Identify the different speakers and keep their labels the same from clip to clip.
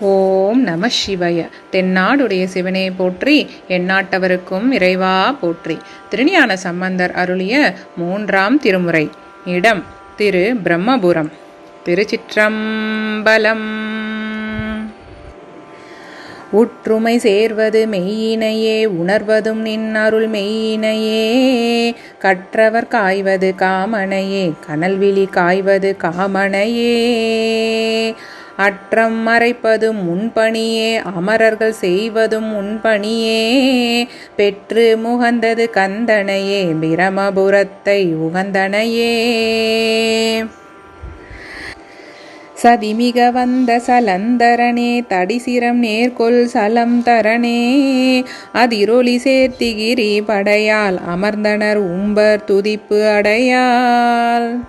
Speaker 1: ஓம் நம சிவய. தென்னாடுடைய சிவனே போற்றி எந்நாட்டவருக்கும் இறைவா போற்றி. திருஞான சம்பந்தர் அருளிய மூன்றாம் திருமுறை. இடம் திரு பிரம்மபுரம். திருச்சிற்றம்பலம். உற்றுமை சேர்வது மெய்யினையே உணர்வதும் நின் அருள் மெய்யினையே. கற்றவர் காய்வது காமனையே கனல்விழி காய்வது காமனையே. அற்றம் மறைப்பதும் முன்பணியே அமரர்கள் செய்வதும் முன்பணியே பெற்று முகந்தது கந்தனையே பிரமபுரத்தை உகந்தனையே. சதிமிக வந்த சலந்தரனே தடிசிரம் நேர்கொள் சலம் தரணே அதிரொலி சேர்த்திகிரி படையால் அமர்ந்தனர் உம்பர் துதிப்பு அடையால்.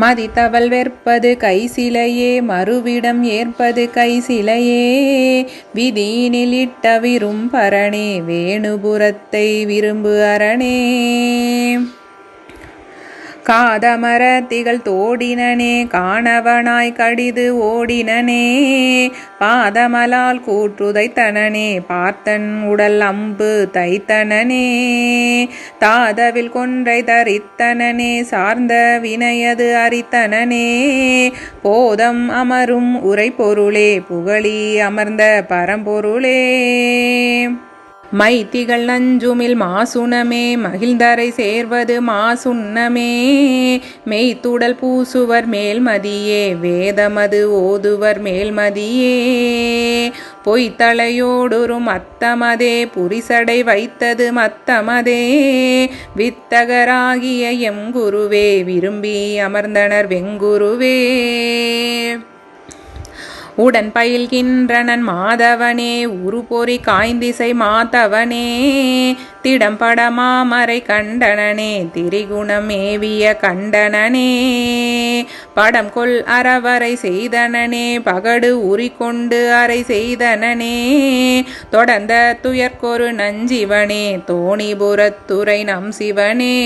Speaker 1: மதித்தவள் வெற்பது கைசிலையே மறுவிடம் ஏற்பது கை சிலையே விதியினிலிட்ட விரும் பரணே வேணுபுரத்தை விரும்பு அரணே காதமர திகழ் தோடினனே காணவனாய் கடிது ஓடினனே. பாதமலால் கூற்றுதைத்தனனே பார்த்தன் உடல் அம்பு தைத்தனனே. தாதவில் கொன்றை தரித்தனனே சார்ந்த வினையது அரித்தனனே. போதம் அமரும் உரை பொருளே புகழி அமர்ந்த பரம்பொருளே. மைத்திகள் நஞ்சுமில் மாசுணமே மகிழ்ந்தரை சேர்வது மாசுண்ணமே. மெய்த்துடல் பூசுவர் மேல்மதியே வேதமது ஓதுவர் மேல்மதியே. பொய்த்தலையோடொரு மத்தமதே புரிசடை வைத்தது மத்தமதே. வித்தகராகிய எம் குருவே விரும்பி அமர்ந்தனர் வெங்குருவே. உடன் பயில்கின்றனன் மாதவனே உருபொறி காய்ந்திசை மாதவனே. திடம்பட மாமரை கண்டனனே திரிகுணம் ஏவிய கண்டனனே. படம் கொள் அறவரை செய்தனனே பகடு உரிக்கொண்டு அறை செய்தனனே. தொடர்ந்த துயர்கொரு நஞ்சிவனே தோணிபுரத்துறை நம் சிவனே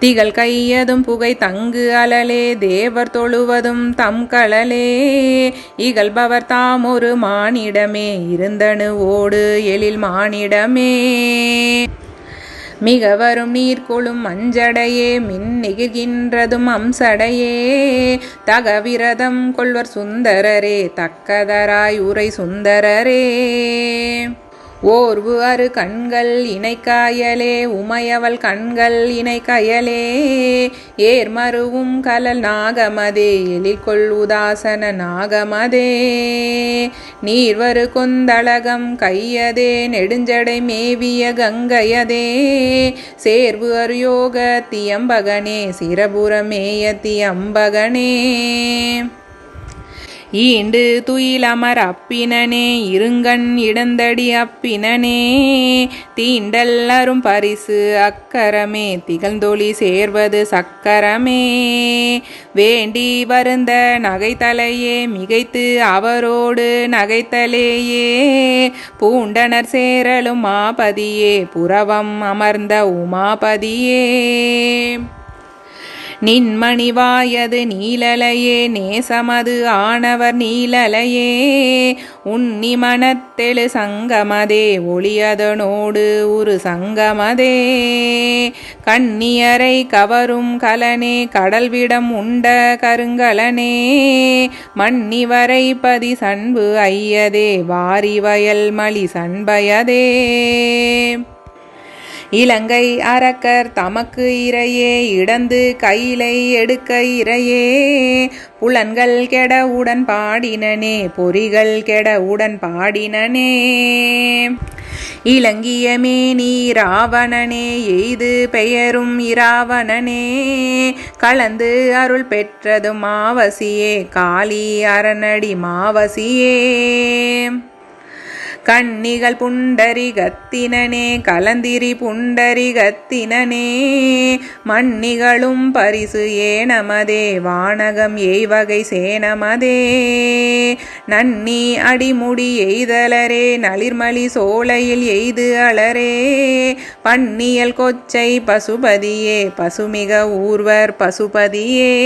Speaker 1: திகழ் கையதும் புகை தங்கு அலலே தேவர் தொழுவதும் தம் கலலே. இகழ்பவர் தாம் ஒரு மானிடமே இருந்தனு ஓடு எழில் மானிடமே. மிக வரும் நீர்கொழும் மஞ்சடையே மின் அம்சடையே. தகவிரதம் கொள்வர் சுந்தரரே தக்கதராய் உரை சுந்தரரே. ஓர்வு அரு கண்கள் இணைக்காயலே உமையவள் கண்கள் இணைக்கயலே. ஏர்மருவும் கலல் நாகமதே எலிகொள் உதாசன நாகமதே. நீர்வரு கொந்தளகம் கையதே நெடுஞ்சடை மேவிய கங்கையதே. சேர்வு அரு யோக தியம்பகனே சிரபுரமேய தியம்பகனே. ஈண்டு துயிலமர் அப்பினனே இருங்கண் இடந்தடி அப்பினனே. தீண்டல் அரும் பரிசு அக்கரமே திகழ்ந்தொளி சேர்வது சக்கரமே. வேண்டி வருந்த நகைத்தலையே மிகைத்து அவரோடு நகைத்தலேயே. பூண்டனர் சேரலும் மாபதியே புறவம் அமர்ந்த உமாபதியே. நின்மணிவாயது நீலலையே நேசமது ஆனவர் நீலலையே. உன்னி மனத்தெழு சங்கமதே ஒளியதனோடு ஒரு சங்கமதே. கண்ணியரை கவரும் கலனே கடல்விடம் உண்ட கருங்கலனே. மன்னிவரை பதி சண்பு ஐயதே வாரி வயல் மலி சண்பயதே. இலங்கை அரக்கர் தமக்கு இறையே இடந்து கையிலை எடுக்க இறையே. புலன்கள் கெட உடன் பாடினனே பொறிகள் கெட உடன் பாடினனே. இலங்கியமே நீராவணனே எய்து பெயரும் இராவணனே. கலந்து அருள் பெற்றதும் மாவசியே காளி அரணடி மாவசியே. கண்ணிகள் புண்டரிகத்தினனே கலந்திரி புண்டரிகத்தினனே. மண்ணிகளும் பரிசு ஏனமதே வானகம் எய்வகை சேனமதே. நன்னி அடிமுடி எய்தலரே நளிர்மலி சோலையில் எய்து அலரே. பன்னியல் கொச்சை பசுபதியே பசுமிக ஊர்வர் பசுபதியே.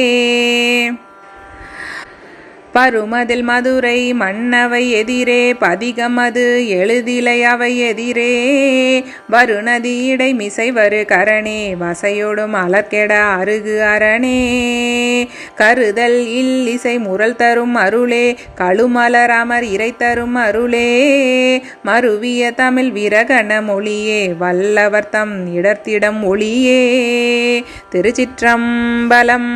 Speaker 1: பருமதில் மதுரை மன்னவை எதிரே பதிகமது எழுதிலை அவை எதிரே. வருணதி இடை மிசை வரு கரணே வசையோடும் அலர்கெட அருகு அரணே. கருதல் இல் இசை முரல் தரும் அருளே கழுமலர் அமர் இறை தரும் அருளே. மருவிய தமிழ் விரகண மொழியே வல்லவர் தம் இடர்த்திடம் ஒளியே. திருச்சிற்றம்பலம்